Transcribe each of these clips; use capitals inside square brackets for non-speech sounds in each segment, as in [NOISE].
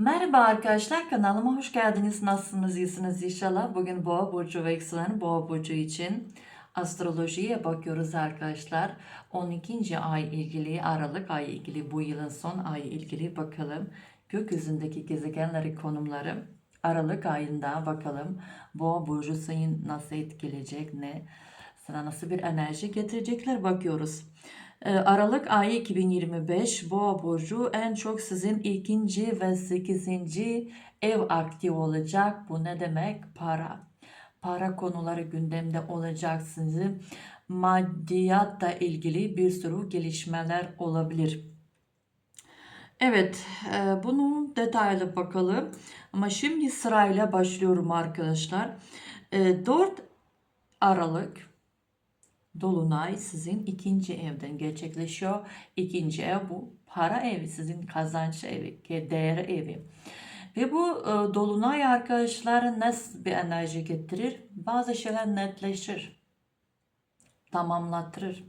Merhaba arkadaşlar kanalıma hoş geldiniz. Nasılsınız? İyisiniz inşallah. Bugün Boğa Burcu ve Yükselen Boğa Burcu için astrolojiye bakıyoruz arkadaşlar. 12. ay ilgili, Aralık ay ilgili, bu yılın son ay ilgili bakalım. Gökyüzündeki gezegenleri konumları Aralık ayında bakalım. Boğa Burcu seni nasıl etkileyecek, ne? Sana nasıl bir enerji getirecekler bakıyoruz. Ee, Aralık ayı 2025 Boğa burcu en çok sizin ikinci ve sekizinci ev aktif olacak. Bu ne demek? Para. Para konuları gündemde olacak sizin. Maddiyatla ilgili bir sürü gelişmeler olabilir. Evet, e, bunu detaylı bakalım. Ama şimdi sırayla başlıyorum arkadaşlar. E, 4 Aralık Dolunay sizin ikinci evden gerçekleşiyor. İkinci ev bu para evi, sizin kazanç evi, değer evi. Ve bu e, dolunay arkadaşlar nasıl bir enerji getirir? Bazı şeyler netleşir, tamamlatır.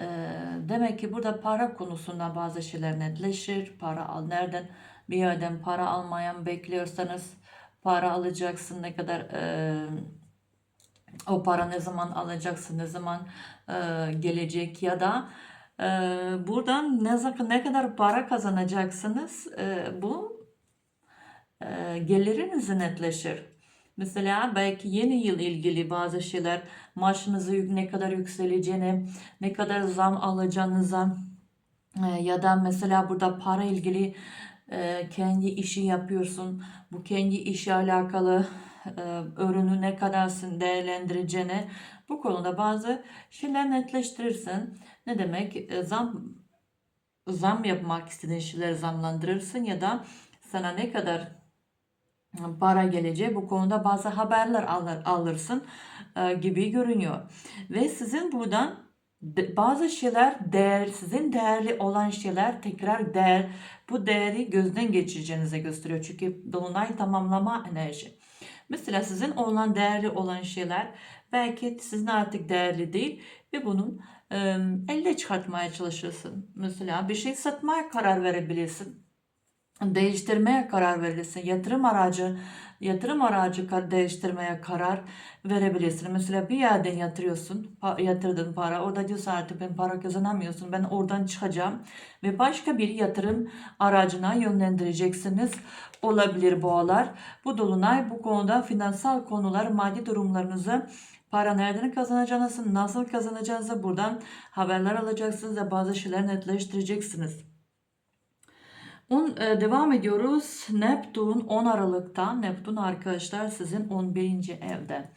E, demek ki burada para konusunda bazı şeyler netleşir. Para al nereden bir yerden para almayan bekliyorsanız para alacaksın ne kadar e, o para ne zaman alacaksın, ne zaman e, gelecek ya da e, buradan ne, ne kadar para kazanacaksınız e, bu e, geliriniz netleşir. Mesela belki yeni yıl ilgili bazı şeyler maaşınızı ne kadar yükseleceğini, ne kadar zam alacağınıza e, ya da mesela burada para ilgili e, kendi işi yapıyorsun. Bu kendi işi alakalı ürünü ne kadarsın değerlendireceğini bu konuda bazı şeyler netleştirirsin. Ne demek? E, zam zam yapmak istediğin şeyleri zamlandırırsın ya da sana ne kadar para geleceği bu konuda bazı haberler alır, alırsın e, gibi görünüyor. Ve sizin buradan bazı şeyler değer, sizin değerli olan şeyler tekrar değer, bu değeri gözden geçireceğinize gösteriyor. Çünkü dolunay tamamlama enerji. Mesela sizin olan değerli olan şeyler belki sizin artık değerli değil ve bunun e, elde çıkartmaya çalışırsın. Mesela bir şey satmaya karar verebilirsin değiştirmeye karar verirsin. Yatırım aracı yatırım aracı değiştirmeye karar verebilirsin. Mesela bir yerden yatırıyorsun, yatırdın para. Orada diyorsun artık ben para kazanamıyorsun. Ben oradan çıkacağım ve başka bir yatırım aracına yönlendireceksiniz. Olabilir boğalar. Bu dolunay bu konuda finansal konular, maddi durumlarınızı Para nereden kazanacağınızı, nasıl kazanacağınızı buradan haberler alacaksınız ve bazı şeyler netleştireceksiniz. On, e, devam ediyoruz. Neptun 10 Aralık'ta. Neptun arkadaşlar sizin 11. evde.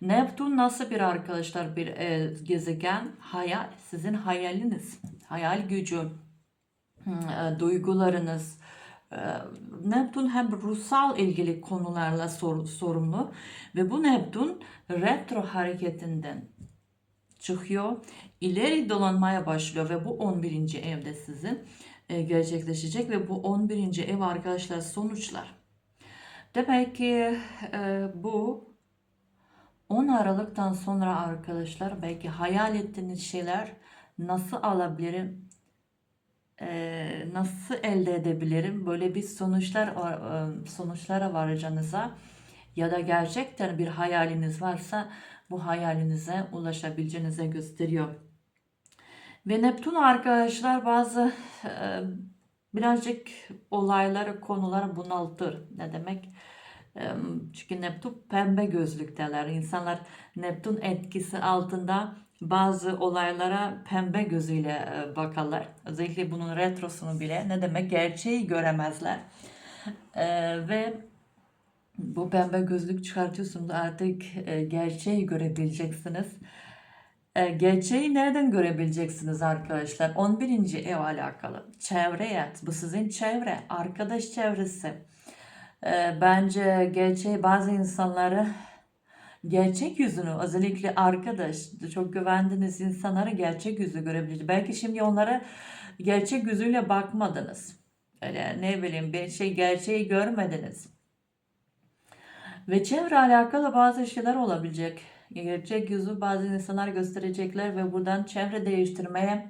Neptun nasıl bir arkadaşlar bir e, gezegen? Hayal, sizin hayaliniz, hayal gücü, e, duygularınız. E, Neptun hem ruhsal ilgili konularla sor- sorumlu ve bu Neptun retro hareketinden çıkıyor. ileri dolanmaya başlıyor ve bu 11. evde sizin e, gerçekleşecek ve bu 11. ev arkadaşlar sonuçlar. Demek ki e, bu 10 Aralık'tan sonra arkadaşlar belki hayal ettiğiniz şeyler nasıl alabilirim, e, nasıl elde edebilirim böyle bir sonuçlar e, sonuçlara varacağınıza ya da gerçekten bir hayaliniz varsa bu hayalinize ulaşabileceğinize gösteriyor. Ve Neptun arkadaşlar bazı e, birazcık olayları, konuları bunaltır. Ne demek? E, çünkü Neptun pembe gözlükteler. İnsanlar Neptun etkisi altında bazı olaylara pembe gözüyle e, bakarlar. Özellikle bunun retrosunu bile ne demek gerçeği göremezler. E, ve bu pembe gözlük çıkartıyorsunuz artık e, gerçeği görebileceksiniz. E, gerçeği nereden görebileceksiniz arkadaşlar? 11. ev alakalı. Çevreye, bu sizin çevre, arkadaş çevresi. E, bence gerçeği bazı insanları gerçek yüzünü özellikle arkadaş çok güvendiğiniz insanlara gerçek yüzü görebilirsiniz. Belki şimdi onlara gerçek yüzüyle bakmadınız. Öyle ne bileyim bir şey gerçeği görmediniz. Ve çevre alakalı bazı şeyler olabilecek. Gerçek yüzü bazı insanlar gösterecekler ve buradan çevre değiştirmeye,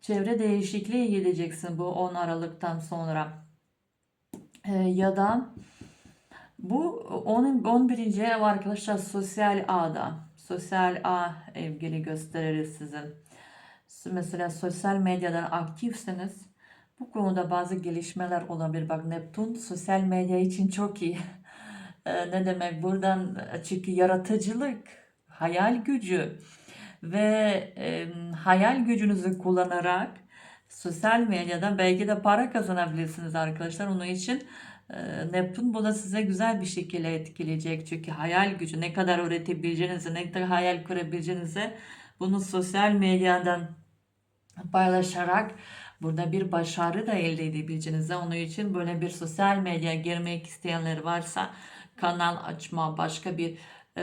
çevre değişikliği gideceksin bu 10 Aralık'tan sonra. Ee, ya da bu onun 11. ev arkadaşlar sosyal ağda. Sosyal ağ evgili gösterir sizin. Mesela sosyal medyadan aktifseniz bu konuda bazı gelişmeler olabilir. Bak Neptun sosyal medya için çok iyi. Ee, ne demek buradan çünkü yaratıcılık, hayal gücü ve e, hayal gücünüzü kullanarak sosyal medyadan belki de para kazanabilirsiniz arkadaşlar. Onun için e, Neptün bu da size güzel bir şekilde etkileyecek. Çünkü hayal gücü ne kadar üretebileceğinizi, ne kadar hayal kurabileceğinizi bunu sosyal medyadan paylaşarak burada bir başarı da elde edebileceğinizi onun için böyle bir sosyal medya girmek isteyenler varsa kanal açma başka bir e,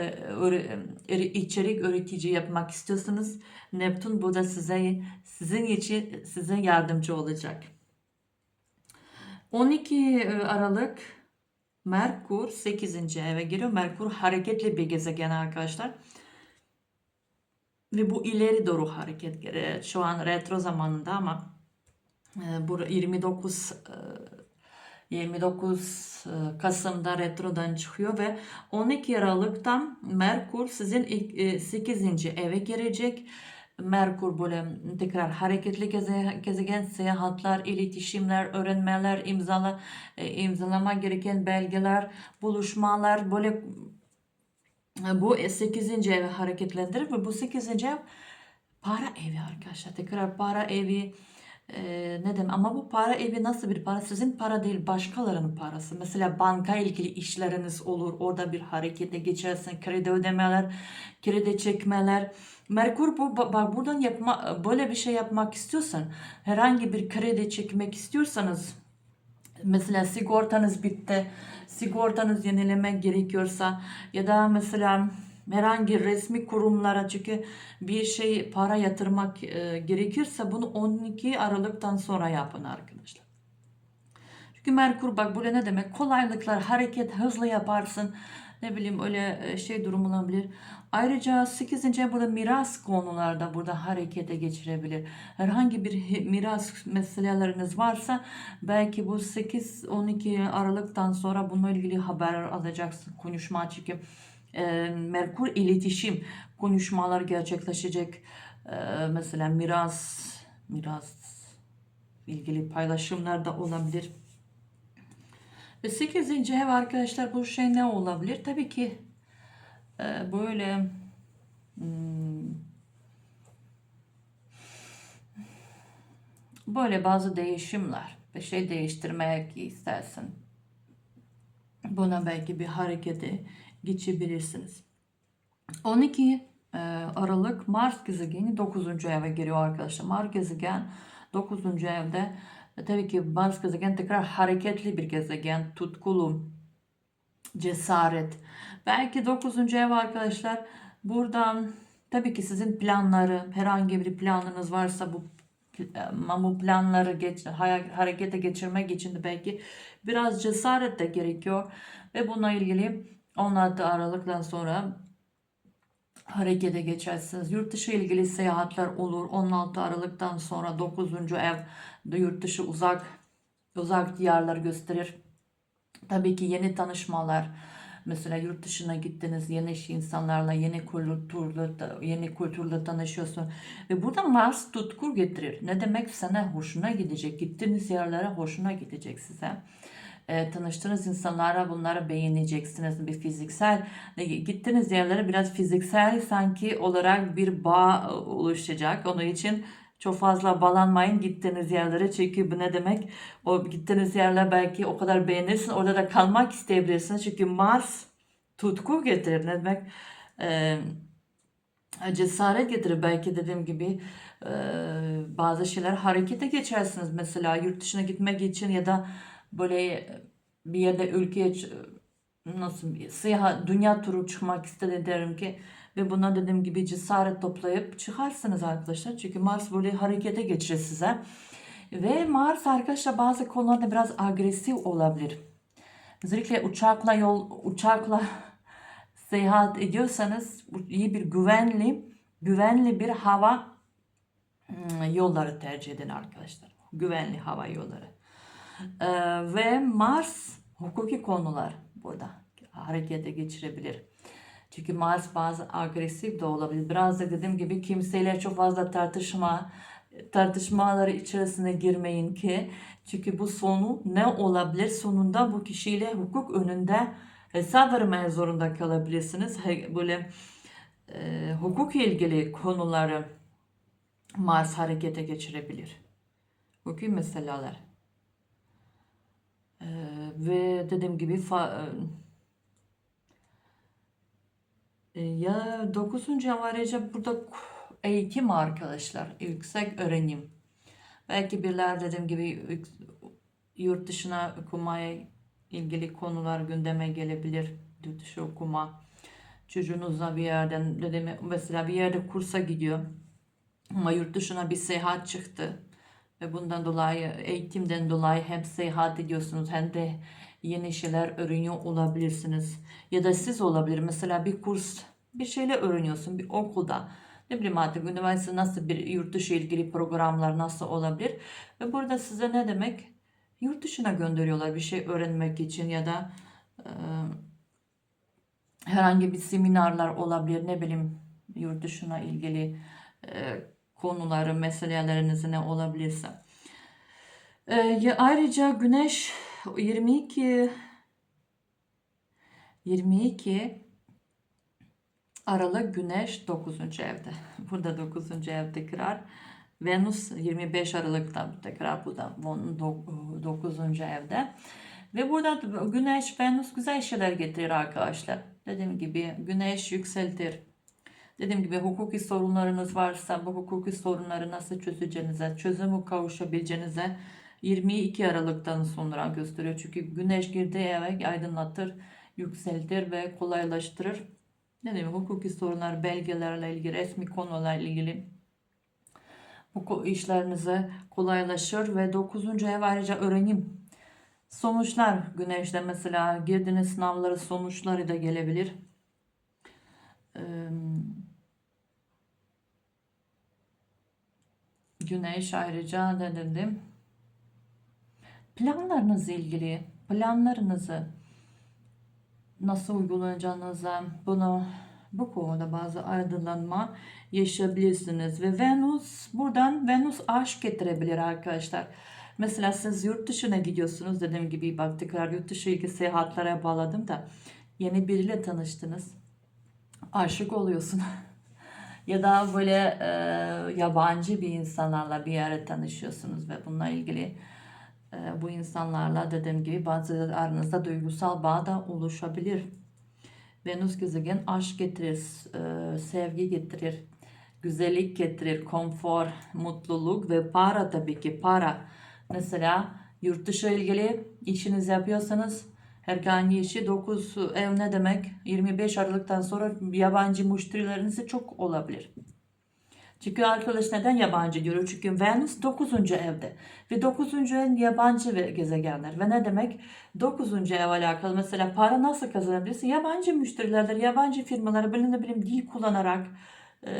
e, içerik üretici yapmak istiyorsanız Neptün burada size sizin için size yardımcı olacak. 12 Aralık Merkur 8. eve giriyor. Merkur hareketli bir gezegen arkadaşlar. Ve bu ileri doğru hareket. e, Şu an retro zamanında ama e, bu 29 e, 29 e, Kasım'da retrodan çıkıyor ve 12 Aralık'tan Merkur sizin ilk, e, 8. eve girecek. Merkur böyle tekrar hareketli geze- gezegen, seyahatler, iletişimler, öğrenmeler, imzala, e, imzalama gereken belgeler, buluşmalar böyle bu 8. evi hareketlendirir ve bu 8. ev para evi arkadaşlar. Tekrar para evi e, ne demek ama bu para evi nasıl bir para? Sizin para değil başkalarının parası. Mesela banka ilgili işleriniz olur. Orada bir harekete geçersin. Kredi ödemeler, kredi çekmeler. Merkur bu ba- bak buradan yapma böyle bir şey yapmak istiyorsan herhangi bir kredi çekmek istiyorsanız Mesela sigortanız bitti, sigortanız yenilemek gerekiyorsa ya da mesela herhangi resmi kurumlara çünkü bir şey para yatırmak e, gerekirse bunu 12 Aralık'tan sonra yapın arkadaşlar. Çünkü Merkur bak burada ne demek? Kolaylıklar, hareket hızlı yaparsın. Ne bileyim öyle e, şey durum olabilir. Ayrıca 8. ev burada miras konularda burada harekete geçirebilir. Herhangi bir miras meseleleriniz varsa belki bu 8-12 Aralık'tan sonra bununla ilgili haber alacaksın. Konuşma çünkü e, Merkur iletişim konuşmalar gerçekleşecek. E, mesela miras miras ilgili paylaşımlar da olabilir. Ve 8. ev arkadaşlar bu şey ne olabilir? Tabii ki e, böyle hmm, böyle bazı değişimler bir şey değiştirmek istersin. Buna belki bir harekete geçebilirsiniz. 12 e, Aralık Mars gezegeni 9. eve giriyor arkadaşlar. Mars gezegen 9. evde ve tabii ki Mars gezegen tekrar hareketli bir gezegen, tutkulu, cesaret. Belki 9. ev arkadaşlar buradan tabii ki sizin planları, herhangi bir planınız varsa bu ama bu planları geç, harekete geçirmek için de belki biraz cesaret de gerekiyor. Ve bununla ilgili 16 Aralık'tan sonra harekete geçersiniz. Yurt dışı ilgili seyahatler olur. 16 Aralık'tan sonra 9. ev de yurt dışı uzak uzak diyarlar gösterir. Tabii ki yeni tanışmalar. Mesela yurt dışına gittiniz, yeni insanlarla, yeni kültürle, yeni kültürle tanışıyorsun. Ve burada Mars tutku getirir. Ne demek sana hoşuna gidecek. Gittiğiniz yerlere hoşuna gidecek size. E, tanıştığınız insanlara bunları beğeneceksiniz. Bir fiziksel, e, gittiğiniz yerlere biraz fiziksel sanki olarak bir bağ oluşacak. Onun için çok fazla bağlanmayın gittiğiniz yerlere. Çünkü bu ne demek? O gittiğiniz yerler belki o kadar beğenirsin. Orada da kalmak isteyebilirsiniz. Çünkü Mars tutku getirir. Ne demek? Ee, cesaret getirir. Belki dediğim gibi e, bazı şeyler harekete geçersiniz. Mesela yurt dışına gitmek için ya da böyle bir yerde ülkeye ç- nasıl seyahat, dünya turu çıkmak istedim derim ki ve buna dediğim gibi cesaret toplayıp çıkarsınız arkadaşlar. Çünkü Mars böyle harekete geçirir size. Ve Mars arkadaşlar bazı konularda biraz agresif olabilir. Özellikle uçakla yol uçakla [LAUGHS] seyahat ediyorsanız iyi bir güvenli güvenli bir hava hmm, yolları tercih edin arkadaşlar. Güvenli hava yolları. Ee, ve Mars hukuki konular burada harekete geçirebilir. Çünkü Mars bazı agresif de olabilir. Biraz da dediğim gibi kimseyle çok fazla tartışma tartışmaları içerisine girmeyin ki çünkü bu sonu ne olabilir? Sonunda bu kişiyle hukuk önünde hesap vermeye zorunda kalabilirsiniz. Böyle e, hukuk ilgili konuları Mars harekete geçirebilir. Hukuki meseleler. E, ve dediğim gibi fa- e, ya 9. ev ayrıca burada eğitim arkadaşlar. Yüksek öğrenim. Belki birler dediğim gibi yurt dışına okumaya ilgili konular gündeme gelebilir. Yurt dışı okuma. Çocuğunuzla bir yerden dedim mesela bir yerde kursa gidiyor. Ama yurt dışına bir seyahat çıktı. Ve bundan dolayı eğitimden dolayı hem seyahat ediyorsunuz hem de yeni şeyler öğreniyor olabilirsiniz. Ya da siz olabilir. Mesela bir kurs bir şeyler öğreniyorsun bir okulda. Ne bileyim artık üniversite nasıl bir yurt dışı ilgili programlar nasıl olabilir. Ve burada size ne demek? Yurt dışına gönderiyorlar bir şey öğrenmek için ya da e, herhangi bir seminarlar olabilir. Ne bileyim yurt dışına ilgili e, konuları, meseleleriniz ne olabilirse. E, ya ayrıca Güneş 22 22 Aralık Güneş 9. evde. [LAUGHS] Burada 9. evde kırar. Venüs 25 Aralık'ta tekrar bu da onun 9. evde. Ve burada Güneş, Venüs güzel şeyler getirir arkadaşlar. Dediğim gibi Güneş yükseltir. Dediğim gibi hukuki sorunlarınız varsa bu hukuki sorunları nasıl çözeceğinize, çözümü kavuşabileceğinize 22 Aralık'tan sonra gösteriyor. Çünkü güneş girdiği eve aydınlatır, yükseltir ve kolaylaştırır. Ne demek hukuki sorunlar, belgelerle ilgili, resmi konularla ilgili bu işlerinize kolaylaşır ve 9. ev ayrıca öğrenim. Sonuçlar güneşte mesela girdiğiniz sınavları sonuçları da gelebilir. Eee, Güneş ayrıca ne dedim? Planlarınızla ilgili planlarınızı nasıl uygulayacağınıza bunu bu konuda bazı aydınlanma yaşayabilirsiniz ve Venüs buradan Venüs aşk getirebilir arkadaşlar. Mesela siz yurt dışına gidiyorsunuz dediğim gibi bak tekrar yurt dışı ilgili seyahatlere bağladım da yeni biriyle tanıştınız. Aşık oluyorsun. [LAUGHS] ya da böyle e, yabancı bir insanlarla bir yere tanışıyorsunuz ve bununla ilgili e, bu insanlarla dediğim gibi bazı aranızda duygusal bağ da oluşabilir. Venüs gezegen aşk getirir, e, sevgi getirir, güzellik getirir, konfor, mutluluk ve para tabii ki para. Mesela yurt dışı ilgili işinizi yapıyorsanız herhangi işi 9 ev ne demek? 25 Aralık'tan sonra yabancı müşterileriniz çok olabilir. Çünkü arkadaş neden yabancı diyor? Çünkü Venüs 9. evde. Ve 9. ev yabancı ve gezegenler. Ve ne demek? 9. ev alakalı mesela para nasıl kazanabilirsin? Yabancı müşterilerdir, yabancı firmaları böyle ne bileyim dil kullanarak e,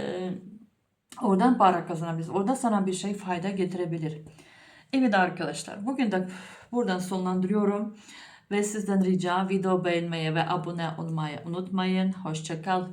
oradan para kazanabilirsin. Orada sana bir şey fayda getirebilir. Evet arkadaşlar bugün de buradan sonlandırıyorum. Ve sizden rica video beğenmeyi ve abone olmayı unutmayın. Hoşçakal.